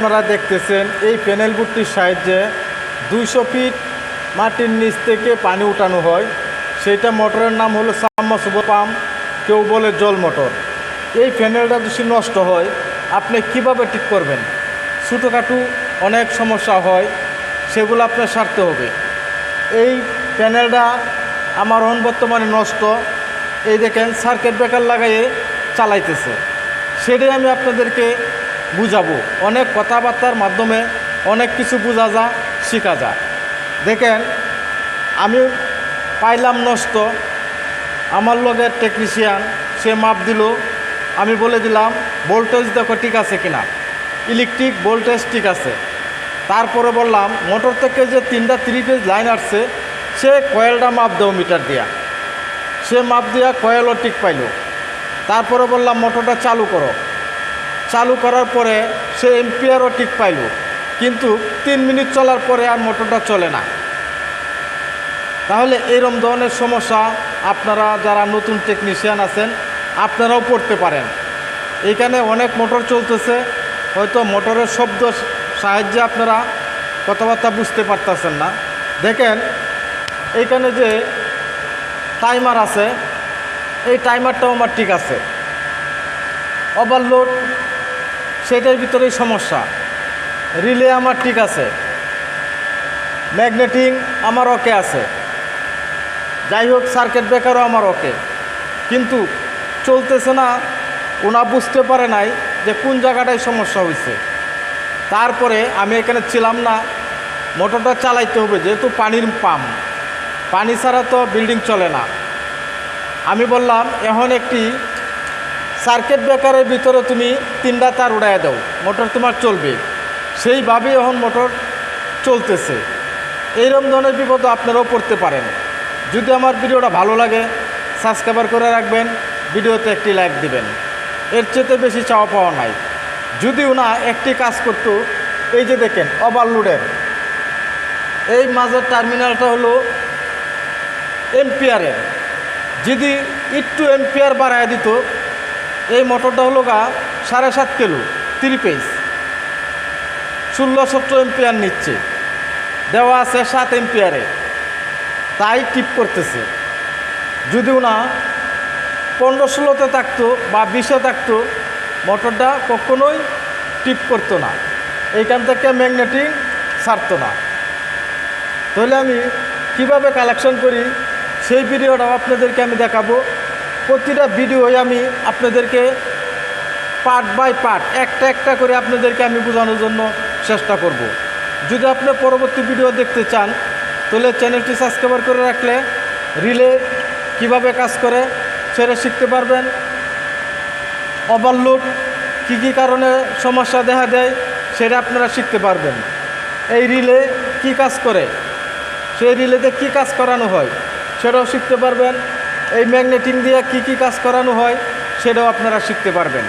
আপনারা দেখতেছেন এই প্যানেল বুটটির সাহায্যে দুইশো ফিট মাটির নিচ থেকে পানি উঠানো হয়। সেইটা মোটরের নাম হলো সাবমার্সিবল পাম্প, কেউ বলে জল মোটর। এই প্যানেলটা যদি নষ্ট হয়, আপনি কীভাবে ঠিক করবেন? ছোটোখাটো অনেক সমস্যা হয়, সেগুলো আপনার সারতে হবে। এই প্যানেলটা আমার অন বর্তমানে নষ্ট। এই দেখেন সার্কিট ব্রেকার লাগাইয়ে চালাইতেছে। সেটাই আমি আপনাদেরকে বুঝাবো। অনেক কথাবার্তার মাধ্যমে অনেক কিছু বোঝা যা, শেখা যায় দেখেন, আমি পাইলাম নষ্ট। আমার লগের টেকনিশিয়ান সে মাপ দিল। আমি বলে দিলাম ভোল্টেজ দেখো ঠিক আছে কিনা? ইলেকট্রিক ভোল্টেজ ঠিক আছে। তারপরে বললাম মোটর থেকে যে তিনটা থ্রি ফেজ লাইন আসছে, সে কয়েলটা মাপ দেও মিটার দিয়া। সে মাপ দিয়া কয়েলও ঠিক পাইল। তারপরে বললাম মোটরটা চালু করো। চালু করার পরে সে এম্পিয়ারও ঠিক পাইল। কিন্তু তিন মিনিট চলার পরে আর মোটরটা চলে না। তাহলে এরম ধরনের সমস্যা আপনারা যারা নতুন টেকনিশিয়ান আছেন, আপনারাও পড়তে পারেন। এখানে অনেক মোটর চলতেছে, হয়তো মোটরের শব্দ সাহায্যে আপনারা কথাবার্তা বুঝতে পারতেছেন না। দেখেন এইখানে যে টাইমার আছে, এই টাইমারটাও আমার ঠিক আছে। ওভারলোড সেটার ভিতরেই সমস্যা। রিলে আমার ঠিক আছে। ম্যাগনেটিং আমার ওকে আছে। যাই হোক, সার্কিট ব্রেকারও আমার ওকে। কিন্তু চলতেছে না, ওনা বুঝতে পারে নাই যে কোন জায়গাটায় সমস্যা হয়েছে তারপরে আমি এখানে ছিলাম না। মোটরটা চালাইতে হবে, যেহেতু পানির পাম্প। পানি ছাড়া তো বিল্ডিং চলে না। আমি বললাম, এখন একটি সার্কিট ব্রেকারের ভিতরে তুমি তিনটা তার উড়াইয়া দাও। মোটর তোমার চলবে। সেইভাবেই এখন মোটর চলতেছে। এইরকম ধরনের বিপদ আপনারাও পড়তে পারেন। যদি আমার ভিডিওটা ভালো লাগে সাবস্ক্রাইবার করে রাখবেন, ভিডিওতে একটি লাইক দিবেন। এর চেয়ে বেশি চাওয়া পাওয়া নাই। যদিও না, একটি কাজ করতো। এই যে দেখেন ওভারলোডের এই মাঝের টার্মিনালটা হলো এম্পিয়ারের যদি একটু এম্পিয়ার বাড়ায় দিত এই মোটরটা হলো গা সাড়ে সাত কিলো থ্রি পেজ ষোলো সত্তর এম্পিয়ার নিচ্ছে। দেওয়া আছে সাত এম্পিয়ারে তাই টিপ করতেছে। যদিও না, পনেরো ষোলোতে থাকতো বা বিশে থাকতো, মোটরটা কখনোই টিপ করতো না। এইখান থেকে ম্যাগনেটিং ছাড়তো না। তাহলে আমি কীভাবে কালেকশন করি? সেই ভিডিওটাও আপনাদেরকে আমি দেখাবো। প্রতিটা ভিডিওই আমি আপনাদেরকে পার্ট বাই পার্ট, একটা একটা করে আপনাদেরকে আমি বোঝানোর জন্য চেষ্টা করব। যদি আপনি পরবর্তী ভিডিও দেখতে চান, তাহলে চ্যানেলটি সাবস্ক্রাইবার করে রাখলে রিলে কীভাবে কাজ করে সেটা শিখতে পারবেন। ওভারলোড, কী কী কারণে সমস্যা দেখা দেয় সেটা আপনারা শিখতে পারবেন। এই রিলে কি কাজ করে, সেই রিলেতে কি কাজ করানো হয় সেটাও শিখতে পারবেন। এই ম্যাগনেটিং দিয়ে কি কি কাজ করানো হয় সেটাও আপনারা শিখতে পারবেন।